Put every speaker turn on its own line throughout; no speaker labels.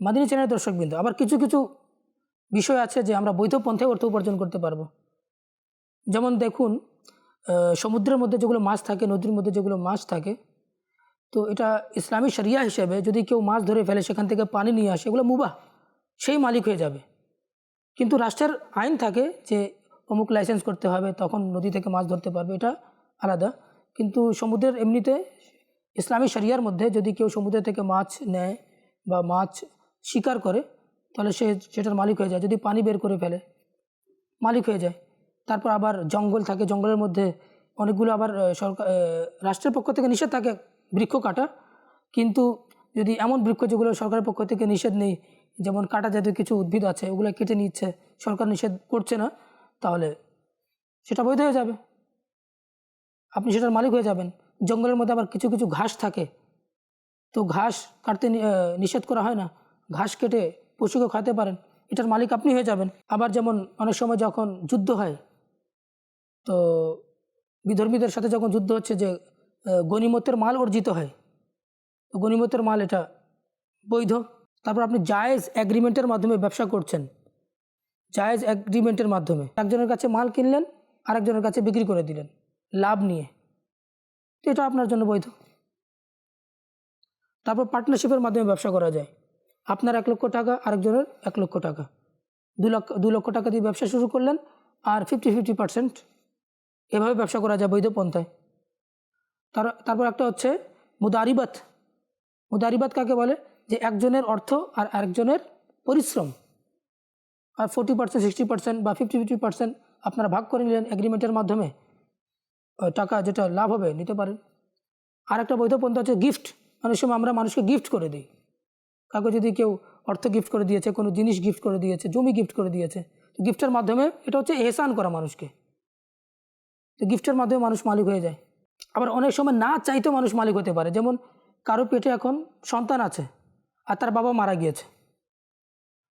মাদিনী চ্যানেলের দর্শকবৃন্দ, আবার কিছু কিছু বিষয় আছে যে আমরা বৈধ পন্থায় অর্থ উপার্জন করতে পারব। যেমন দেখুন সমুদ্রের মধ্যে যেগুলো মাছ থাকে, নদীর মধ্যে যেগুলো মাছ থাকে, তো এটা ইসলামী শরিয়া হিসেবে যদি কেউ মাছ ধরে ফেলে, সেখান থেকে পানি নিয়ে আসে, এগুলো মুবাহ, সেই মালিক হয়ে যাবে। কিন্তু রাষ্ট্রের আইন থাকে যে অমুক লাইসেন্স করতে হবে, তখন নদী থেকে মাছ ধরতে পারবে, এটা আলাদা। কিন্তু সমুদ্রের এমনিতে ইসলামী শরিয়ার মধ্যে যদি কেউ সমুদ্র থেকে মাছ নেয় বা মাছ শিকার করে, তাহলে সে সেটার মালিক হয়ে যায়। যদি পানি বের করে ফেলে, মালিক হয়ে যায়। তারপর আবার জঙ্গল থাকে, জঙ্গলের মধ্যে অনেকগুলো আবার সরকার রাষ্ট্রের পক্ষ থেকে নিষেধ থাকে বৃক্ষ কাটা কিন্তু যদি এমন বৃক্ষ যেগুলো সরকারের পক্ষ থেকে নিষেধ নেই, যেমন কাটা জাতীয় কিছু উদ্ভিদ আছে, ওগুলো কেটে নিচ্ছে, সরকার নিষেধ করছে না, তাহলে সেটা বৈধ হয়ে যাবে। আপনি সেটার মালিক হয়ে যাবেন। জঙ্গলের মধ্যে আবার কিছু কিছু ঘাস থাকে। তো ঘাস কাটতে নিষেধ করা হয় না। ঘাস কেটে পশুকে খাওয়াতে পারেন। এটার মালিক আপনি হয়ে যাবেন। আবার যেমন অনেক সময় যখন যুদ্ধ হয় তো বিধর্মীদের সাথে যখন যুদ্ধ হচ্ছে যে আহ, গনিমতের মাল অর্জিত হয় তো গনিমতের মাল এটা বৈধ। তারপর আপনি জায়েজ অ্যাগ্রিমেন্টের মাধ্যমে ব্যবসা করছেন। জায়েজ অ্যাগ্রিমেন্টের মাধ্যমে। একজনের কাছে মাল কিনলেন আরেকজনের কাছে বিক্রি করে দিলেন লাভ নিয়ে। তো এটা আপনার জন্য বৈধ। তারপর পার্টনারশিপের মাধ্যমে ব্যবসা করা যায়। আপনার এক লক্ষ টাকা, আরেকজনের এক লক্ষ টাকা। দু লক্ষ দু লক্ষ টাকা দিয়ে ব্যবসা শুরু করলেন আর ফিফটি ফিফটি পার্সেন্ট এভাবে ব্যবসা করা যায় বৈধ পন্থায়। তার, তারপর একটা হচ্ছে মুদারিবাত। মুদারিবাত কাকে বলে? যে একজনের অর্থ আর আরেকজনের পরিশ্রম। আর ফোর্টি পার্সেন্ট সিক্সটি পার্সেন্ট বা ফিফটি ফিফটি পার্সেন্ট আপনারা ভাগ করে নিলেন এগ্রিমেন্টের মাধ্যমে। টাকা যেটা লাভ হবে, নিতে পারেন। আর একটা বৈধ পন্থা হচ্ছে গিফট অনেক সময় আমরা মানুষকে গিফট করে দিই। কাউকে যদি কেউ অর্থ গিফট করে দিয়েছে, কোনো জিনিস গিফট করে দিয়েছে, জমি গিফট করে দিয়েছে, তো গিফটের মাধ্যমে এটা হচ্ছে এহসান করা মানুষকে। তো গিফটের মাধ্যমে মানুষ মালিক হয়ে যায়। আবার অনেক সময় না চাইতেও মানুষ মালিক হতে পারে। যেমন কারও পেটে এখন সন্তান আছে আর তার বাবা মারা গিয়েছে।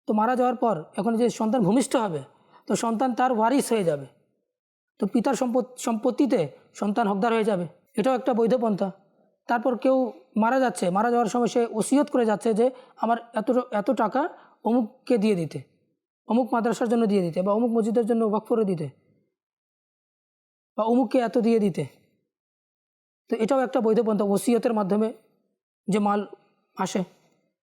তো মারা যাওয়ার পর এখন যে সন্তান ভূমিষ্ঠ হবে, তো সন্তান তার ওয়ারিস হয়ে যাবে। তো পিতার সম্পত্তিতে সন্তান হকদার হয়ে যাবে। এটাও একটা বৈধ পন্থা। তারপর কেউ মারা যাচ্ছে, মারা যাওয়ার সময় সে ওসিয়ত করে যাচ্ছে যে আমার এত এত টাকা অমুককে দিয়ে দিতে, অমুক মাদ্রাসার জন্য দিয়ে দিতে বা অমুক মসজিদের জন্য ওয়াক করে দিতে বা অমুককে এত দিয়ে দিতে। তো এটাও একটা বৈধ পন্থা, ওসিয়তের মাধ্যমে যে মাল আসে।